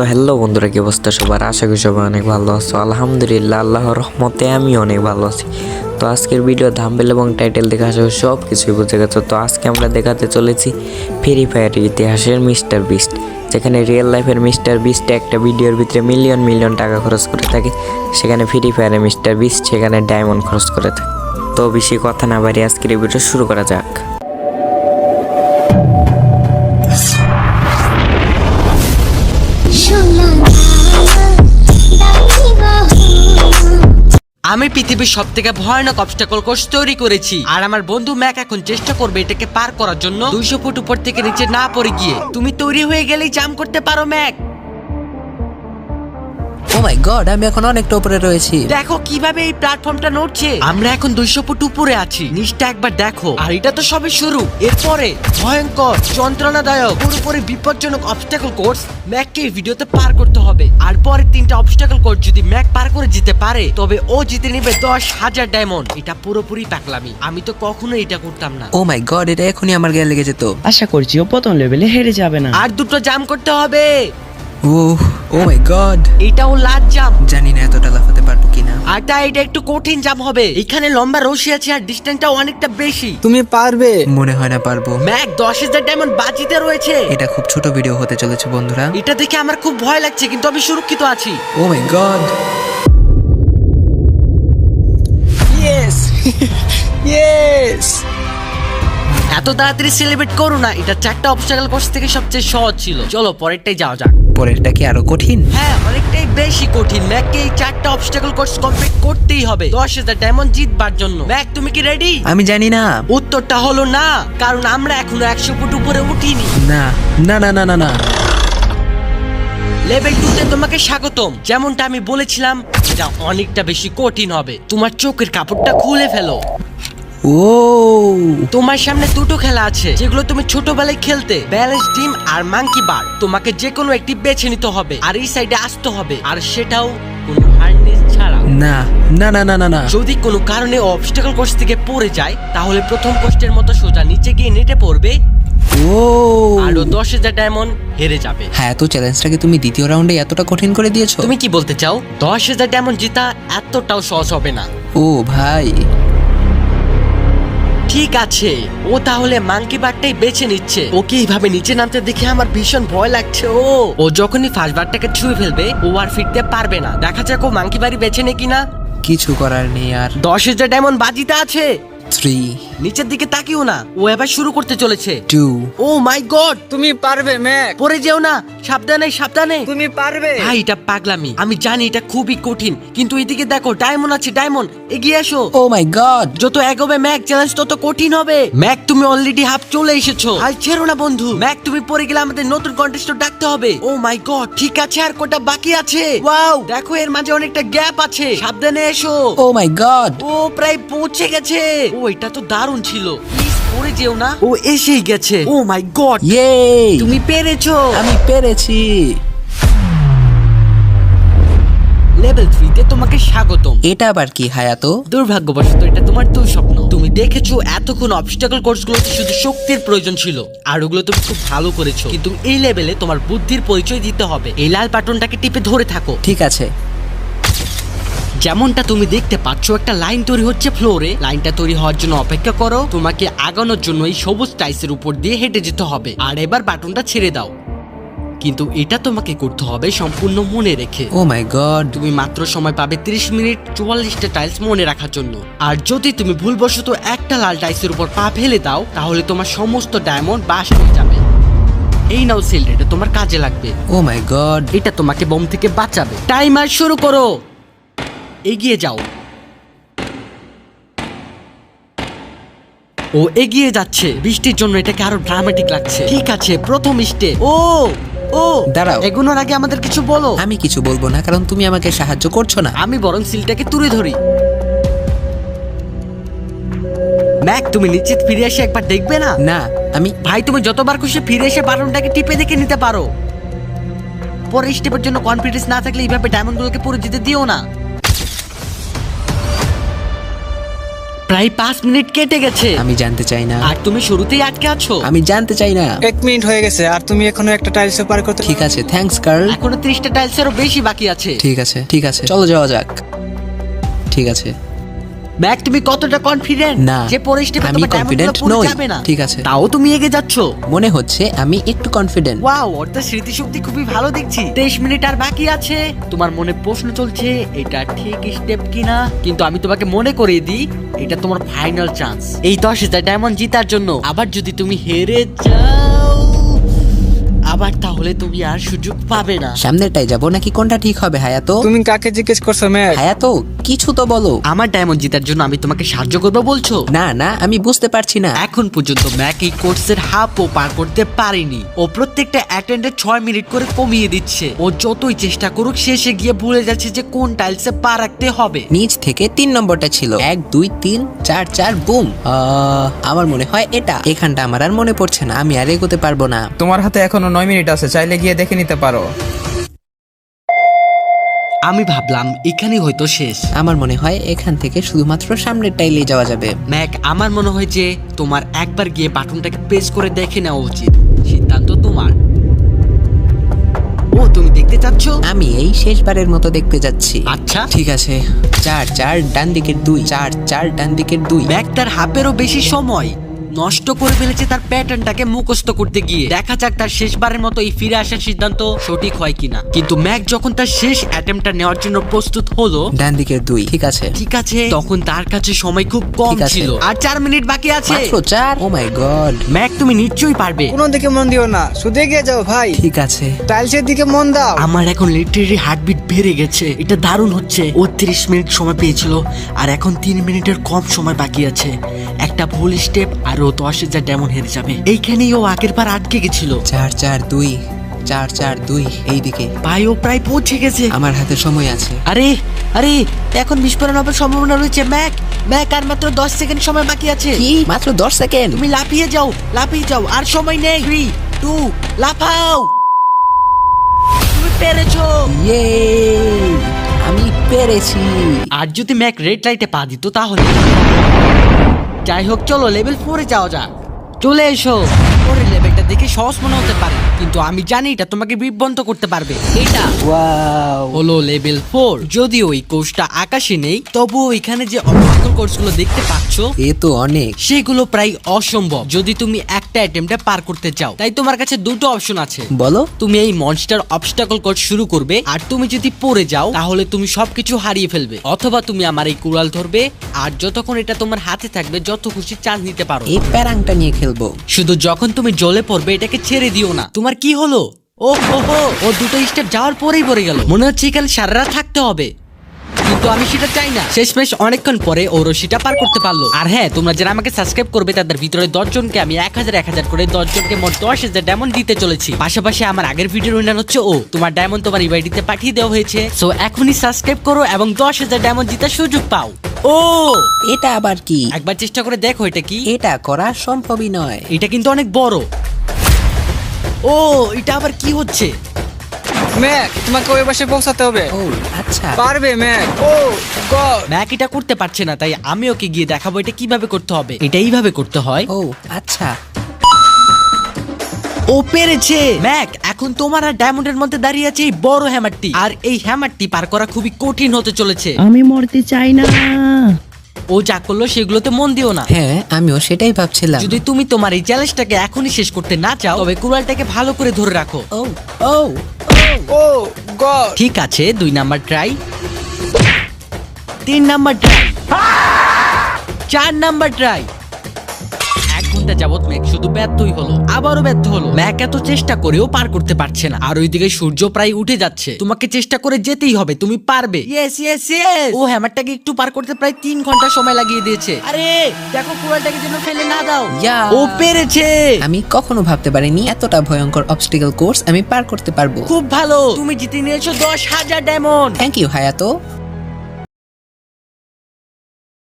তো হ্যালো বন্ধুরা, কি অবস্থা সবার? আশা করি সবাই অনেক ভালো আছো। আলহামদুলিল্লাহ, আল্লাহর রহমতে আমি অনেক ভালো আছি। তো আজকের ভিডিও থাম্বেল এবং টাইটেল দেখে আসা সব কিছুই বুঝে গেছো। তো আজকে আমরা দেখাতে চলেছি ফ্রি ফায়ারের ইতিহাসের মিস্টার বিস্ট যেখানে রিয়েল লাইফের মিস্টার বিস্ট একটা ভিডিওর ভিতরে মিলিয়ন মিলিয়ন টাকা খরচ করে থাকে। সেখানে ফ্রি ফায়ারে মিস্টার বিস্ট সেখানে ডায়মন্ড খরচ করে থাকে। তো বেশি কথা না বাড়ি আজকের ভিডিও শুরু করা যাক। আমি পৃথিবীর সব থেকে ভয়ানক অবস্টাকল কোর্স তৈরি করেছি। আর আমার বন্ধু ম্যাক এখন চেষ্টা করবে এটাকে পার করার জন্য দুইশো ফুট উপর থেকে নিচে না পড়ে গিয়ে। তুমি তৈরি হয়ে গেলেই জাম করতে পারো ম্যাক। মাই গড আমি এখন অনেকটা উপরে রয়েছি। দেখো কীভাবে এই প্ল্যাটফর্মটা নড়ছে। আমরা এখন দুইশো ফুট উপরে আছি। নিচটা একবার দেখো। আর এটা তো সবে শুরু। এরপরে ভয়ঙ্কর যন্ত্রণাদায়ক পুরোপুরি বিপজ্জনক অবস্টাকল কোর্স ম্যাককে এই ভিডিওতে পার করতে হবে। আর পরের তিনটা অবস্টাকল কোর্স যদি ম্যাক পার করে যেতে পারে তবে ও জিতে নেবে দশ হাজার ডায়মন্ড এটা পুরোপুরি পাকলামি আমি তো কখনো এটা করতাম না। ও মাই গড এটা এখনই আমার গায়ে লেগে যেত। আশা করছি ও প্রথম লেভেলে হেরে যাবে না। আর দুটো জাম করতে হবে। ও ও মাই গড এটাও লাস্ট জাম জানি না এতটা লাফাতে পারব কিনা। তাই এটা একটু কঠিন জাম হবে। এখানে লম্বা রশি আছে আর ডিস্টেন্সটা অনেকটা বেশি। তুমি পারবে। মনে হয় না পারব। ম্যাক দশ হাজার ডায়মন্ড বাজিতে রয়েছে। এটা খুব ছোট ভিডিও হতে চলেছে বন্ধুরা। এটা দেখে আমার খুব ভয় লাগছে কিন্তু আমি সুরক্ষিত আছি। Oh my god yes yes এত তাড়াতাড়ি সেলিব্রেট করো না এটা চারটা অবস্টাকল কোর্স থেকে সবচেয়ে সহজ ছিল। চলো পরেরটাই যাওয়া যাক। পরেরটা কি আরও কঠিন? হ্যাঁ অনেকটাই বেশি কঠিন। ম্যাককে এই চারটা অবস্টাকল কোর্স কমপ্লিট করতেই হবে। দশ হাজার ডায়মন্ড জিতবার জন্য। ম্যাক তুমি কি রেডি আমি জানি না। উত্তরটা হলো না কারণ আমরা এখনও একশো ফুট উপরে উঠিনি। না না না না না না। লেভেল টু তে তোমাকে স্বাগতম। যেমনটা আমি বলেছিলাম এটা অনেকটা বেশি কঠিন হবে। তোমার চোখের কাপড়টা খুলে ফেলো। ও তোমার সামনে দুটো খেলা আছে যেগুলো তুমি ছোটবেলায় খেলতে ব্যালেন্স টিম আর মাংকি বার। তোমাকে যে কোনো একটি বেছে নিতে হবে আর এই সাইডে আসতে হবে আর সেটাও কোনো হার্নেস ছাড়া। না না না না না না। যদি কোনো কারণে অবস্টাকল কোর্স থেকে পড়ে যায় তাহলে প্রথম কোর্সের মতো সোজা নিচে গিয়ে নেটে পড়বে। ও আরও দশ হাজার ডায়মন্ড হেরে যাবে। হ্যাঁ তো চ্যালেঞ্জটাকে তুমি দ্বিতীয় রাউন্ডে এতটা কঠিন করে দিয়েছ। তুমি কি বলতে চাও? দশ হাজার ডায়মন্ড জেতা এতটাও সহজ হবে না। ও ভাই। ঠিক আছে। ও তাহলে মাঙ্কি বারটাই বেছে নিচ্ছে। ওকে এইভাবে নিচে নামতে দেখে আমার ভীষণ ভয় লাগছে ও। ও যখনই ফার্স্ট বারটাকে ছুঁয়ে ফেলবে ও আর ফিরতে পারবে না। দেখা যাক ও মাঙ্কি বাড়ি বেছে নে কিনা। কিছু করার নেই আর। দশ হাজার ডায়মন্ড বাজিতে আছে। থ্রি নিচের দিকে তাকিও না। ও এবার শুরু করতে চলেছে। টু ও মাই গড! তুমি পারবে ম্যাক। পরে যেও না। সাবধানে সাবধানে। তুমি পারবে। ভাই এটা পাগলামি। আমি জানি এটা খুবই কঠিন কিন্তু এদিকে দেখো ডায়মন্ড আছে ডায়মন্ড। এগিয়ে এসো ও মাই গড যত এগোবে ম্যাক চ্যালেঞ্জ তত কঠিন হবে। ম্যাক তুমি অলরেডি হাফ চলে এসেছ। আর ছেড়ো না বন্ধু। ম্যাক তুমি পড়ে গেলে আমাদের নতুন কন্টেস্ট ডাকতে হবে। ও মাই গড ঠিক আছে আর কোটা বাকি আছে? ওয়াও দেখো এর মাঝে অনেকটা গ্যাপ আছে। সাবধানে এসো। ও মাই গড ও প্রায় পৌঁছে গেছে। ও এটা তো দারুণ ছিল। প্লিজ পড়ে যেও না। ও এসেই গেছে। Oh my god. ইয়ে তুমি পেরেছ। আমি পেরেছি। লেভেল থ্রিতে তোমাকে স্বাগতম। এটা আবার কি হায়াতো? দুর্ভাগ্যবশত এটা তোমার দুই স্বপ্ন। তুমি দেখেছ এতক্ষণ অবস্টাকল কোর্সগুলোতে শুধু শক্তির প্রয়োজন ছিল। আর ওগুলো তুমি খুব ভালো করেছ। কিন্তু এই লেভেলে তোমার বুদ্ধির পরিচয় দিতে হবে। এই লাল বাটনটাকে টিপে ধরে থাকো। ঠিক আছে। যেমনটা তুমি দেখতে পাচ্ছ একটা লাইন তৈরি হচ্ছে ফ্লোরে। লাইনটা তৈরি হওয়ার জন্য অপেক্ষা করো। তোমাকে আগানোর জন্য এই সবুজ টাইসের উপর দিয়ে হেঁটে যেতে হবে। আর এবার বাটনটা ছেড়ে দাও। কিন্তু এটা তোমাকে করতে হবে সম্পূর্ণ মনে রেখে। ও মাই গড তুমি মাত্র সময় পাবে 30 মিনিট চুয়াল্লিশটা টাইলস মনে রাখার জন্য। আর যদি তুমি ভুলবশত একটা লাল টাইলসের উপর পা ফেলে দাও তাহলে তোমার সমস্ত ডায়মন্ড বাস হয়ে যাবে। এই নাও সেল এটা তোমার কাজে লাগবে। ও মাই গড এটা তোমাকে বোম থেকে বাঁচাবে। টাইমার শুরু করো। এগিয়ে যাও। ও এগিয়ে যাচ্ছে। বৃষ্টির জন্য এটাকে আরও ড্রামাটিক লাগছে। ঠিক আছে প্রথম স্টে ও ও দাঁড়াও। এগুনোর আগে আমাদের কিছু বলো। আমি কিছু বলব না কারণ তুমি আমাকে সাহায্য করছ না। আমি বরং সিলটাকে তুলে ধরি। ম্যাক তুমি নিশ্চিত ফিরে এসে একবার দেখবে না? না। আমি ভাই তুমি যতবার খুশি ফিরে এসে বাটনটাকে টিপে দেখে নিতে পারো। পরের স্টেপের জন্য কনফিডেন্স না থাকলে এইভাবে ডায়মন্ডগুলোকে পুরো যেতে দিও না। প্রায় পাঁচ মিনিট কেটে গেছে। আমি জানতে চাই না। আর তুমি শুরুতেই আটকে আছো। আমি জানতে চাই না। এক মিনিট হয়ে গেছে আর তুমি এখনও একটা টাইলস পার করতে ঠিক আছে থ্যাঙ্কস কার্ল এখনও ত্রিশটা টাইলসেরও বেশি বাকি আছে। ঠিক আছে ঠিক আছে। চলো যাওয়া যাক। ঠিক আছে। ম্যাক তুমি কতটা কনফিডেন্ট না, যে পরে স্টেপে আমি তোমার পুরো নই। যাবে না। ঠিক আছে। তাও তুমি এগিয়ে যাচ্ছ? মনে হচ্ছে আমি একটু কনফিডেন্ট ওয়াও ওর তো স্মৃতিশক্তি খুবই ভালো দেখছি। তেইশ মিনিট আর বাকি আছে। তোমার মনে প্রশ্ন চলছে এটা ঠিক স্টেপ কিনা? কিন্তু আমি তোমাকে মনে করিয়ে দিই এটা তোমার ফাইনাল চান্স এই দশ হাজার ডায়মন্ড জিতার জন্য আবার যদি তুমি হেরে যাও আবার তাহলে তুমি আর সুযোগ পাবে না। সামনেরটাই যাব নাকি কোনটা ঠিক হবে হায়াতো? তুমি কাকে জিজ্ঞেস করছ ম্যাক হায়াতো? কিছু তো বলো। আমার ডায়মন্ড জিতার জন্য আমি তোমাকে সাহায্য করব বলছো? না না আমি বুঝতে পারছি না। এখন পর্যন্ত ম্যাক এই কোর্সের হাফও পার করতে পারেনি। ও প্রত্যেকটা অ্যাটেন্ডে ছয় মিনিট করে কমিয়ে দিচ্ছে। ও যতই চেষ্টা করুক শেষে গিয়ে ভুলে যাচ্ছে যে কোন টাইলসে পা রাখতে হবে। নিচ থেকে তিন নম্বরটা ছিল। এক দুই তিন চার চার বুম। আমার মনে হয় এটা। এখানটা আমার আর মনে পড়ছে না। আমি আর এগোতে পারব না। তোমার হাতে এখনও নয় মিনিট আছে। চাইলে গিয়ে দেখে নিতে পারো। আমি ভাবলাম এখানেই হয়তো শেষ। আমার মনে হয় এখান থেকে শুধুমাত্র সামনের টাইলেই যাওয়া যাবে। ম্যাক আমার মনে হয় যে তোমার একবার গিয়ে বাটনটাকে প্রেস করে দেখে নেওয়া উচিত। সিদ্ধান্ত তোমার। ও তুমি দেখতে চাচ্ছ? আমি এই শেষবারের মতো দেখতে যাচ্ছি। আচ্ছা। ঠিক আছে। চার চার ডান দিকের দুই চার চার ডান দিকের দুই। ম্যাক তার হাফেরও বেশি সময়। নষ্ট করে ফেলেছে তার প্যাটার্নটাকে মুখস্থ করতে গিয়ে। দেখা যাক তার শেষবারের মতো এই ফিরে আসার সিদ্ধান্ত সঠিক হয় কিনা। কিন্তু ম্যাক যখন তার শেষ অ্যাটেম্পটা নেওয়ার জন্য প্রস্তুত হলো ডান দিকের দুই ঠিক আছে। ঠিক আছে তখন তার কাছে সময় খুব কম ঠিক আছে। ছিল। আর চার মিনিট বাকি আছে। মাত্র চার? ও মাই গড ম্যাক তুমি নিশ্চয়ই পারবে। কোনো দিকে মন দিও না। শুধু এগিয়ে যাও ভাই। ঠিক আছে। টাইলসের দিকে মন দাও। আমার এখন লিটারেরি হার্টবিট বেড়ে গেছে। এটা দারুণ হচ্ছে। ও তিরিশ মিনিট সময় পেয়েছিল আর এখন তিন মিনিটের কম সময় বাকি আছে। একটা ভুল স্টেপ আর ও দশ হাজার ডেমন হেরে যাবে। এইখানেই ও আগের বার আটকে গেছিল। চার চার দুই চার চার দুই এইদিকে। ভাই ও প্রায় পৌঁছে গেছে। আমার হাতে সময় আছে। আরে আরে এখন বিস্ফোরণ হবার সম্ভাবনা রয়েছে। ম্যাক ম্যাক আর মাত্র দশ সেকেন্ড সময় বাকি আছে। কি? মাত্র দশ সেকেন্ড? তুমি লাফিয়ে যাও লাফিয়ে যাও আর সময় নেই। থ্রি টু লাফাও। তুমি পেরেছ। ইয়ে আমি পেরেছি। আর যদি ম্যাক রেড লাইটে পা দিত তাহলে? যাই হোক চলো লেভেল ফোরে যাওয়া যাক। চলে এসো। দেখে সহজ মনে হতে পারে কিন্তু আমি জানি এটা তোমাকে বিভ্রান্ত করতে পারবে। এটা হলো লেভেল ফোর। যদিও এই কোর্সটা আকাশে নেই তবুও এখানে যে অবস্টাকল কোর্সগুলো দেখতে পাচ্ছ এ তো অনেক। সেগুলো প্রায় অসম্ভব। যদি তুমি একটা অ্যাটেম্পটে পার করতে চাও তাই তোমার কাছে দুটো অপশন আছে। বলো। তুমি এই মনস্টার অবস্টাকল কোর্স শুরু করবে আর তুমি যদি পড়ে যাও তাহলে তুমি সবকিছু হারিয়ে ফেলবে। অথবা তুমি আমার এই কুড়াল ধরবে আর যতক্ষণ এটা তোমার হাতে থাকবে যত খুশি চান্স নিতে পারো। এই প্যারাংটা নিয়ে খেলব। শুধু যখন তুমি জলে পড়বে এটাকে ছেড়ে দিও না। তোমার কি হলো? ও হো হো ও দুটো স্টেপ যাওয়ার পরেই পড়ে গেল। মনে হচ্ছে এখানে সারারাত থাকতে হবে। কিন্তু আমি সেটা চাই না। শেষমেশ অনেকক্ষণ পরে ও রশিটা পার করতে পারল। আর হ্যাঁ তোমরা যারা আমাকে সাবস্ক্রাইব করবে তাদের ভিতরে জনকে আমি এক হাজার এক হাজার করে জনকে মোট দশ হাজার ডায়মন্ড দিতে চলেছি। পাশাপাশি আমার আগের ভিডিওর উন্নয়ন হচ্ছে ও। তোমার ডায়মন্ড তোমার ইবাইডিতে পাঠিয়ে দেওয়া হয়েছে। সো এখনই সাবস্ক্রাইব করো এবং দশ হাজার ডায়মন্ড জিতার সুযোগ পাও। ও! এটা আবার কি? একবার চেষ্টা করে দেখো এটা কি। এটা করা সম্ভবই নয়। এটা কিন্তু অনেক বড়। ও এটা আবার কি হচ্ছে? ম্যাক তোমাকে ওই পাশে পৌঁছাতে হবে। ও আচ্ছা। পারবে ম্যাক। ও গড। ম্যাক এটা করতে পারছে না তাই আমি ওকে গিয়ে দেখাবো এটা কীভাবে করতে হবে। এটা এইভাবে করতে হয়। ও আচ্ছা। ও পেরেছে। ম্যাক এখন তোমার আর ডায়মন্ডের মধ্যে দাঁড়িয়ে আছে এই বড় হ্যামারটি। আর এই হ্যামারটি পার করা খুবই কঠিন হতে চলেছে। আমি মরতে চাই না। ও যা করল সেগুলোতে মন দিও না। হ্যাঁ আমিও সেটাই ভাবছিলাম। যদি তুমি তোমার এই চ্যালেঞ্জটাকে এখনই শেষ করতে না চাও তবে কুড়ালটাকে ভালো করে ধরে রাখো। Oh oh oh. গড। ঠিক আছে দুই নাম্বার ট্রাই তিন নাম্বার ট্রাই চার নাম্বার ট্রাই ঘণ্টা যাবত ম্যাক শুধু ব্যর্থই হলো আবারও ব্যর্থ হলো। ম্যাক এত চেষ্টা করেও পার করতে পারছে না। আর ওইদিকে সূর্য প্রায় উঠে যাচ্ছে। তোমাকে চেষ্টা করে যেতেই হবে তুমি পারবে। ইয়েস ইয়েস ইয়েস ও হ্যামারটাকে একটু পার করতে প্রায় তিন ঘণ্টা সময় লাগিয়ে দিয়েছে। আরে দেখো কুড়ালটাকে যেন ফেলে না দাও। ইয়া। ও পেরেছে! আমি কখনো ভাবতে পারিনি এতটা ভয়ঙ্কর অবস্টিকল কোর্স আমি পার করতে পারব। খুব ভালো! তুমি জিতে নিয়েছো দশ হাজার ডায়মন্ড থ্যাংক ইউ হায়াতো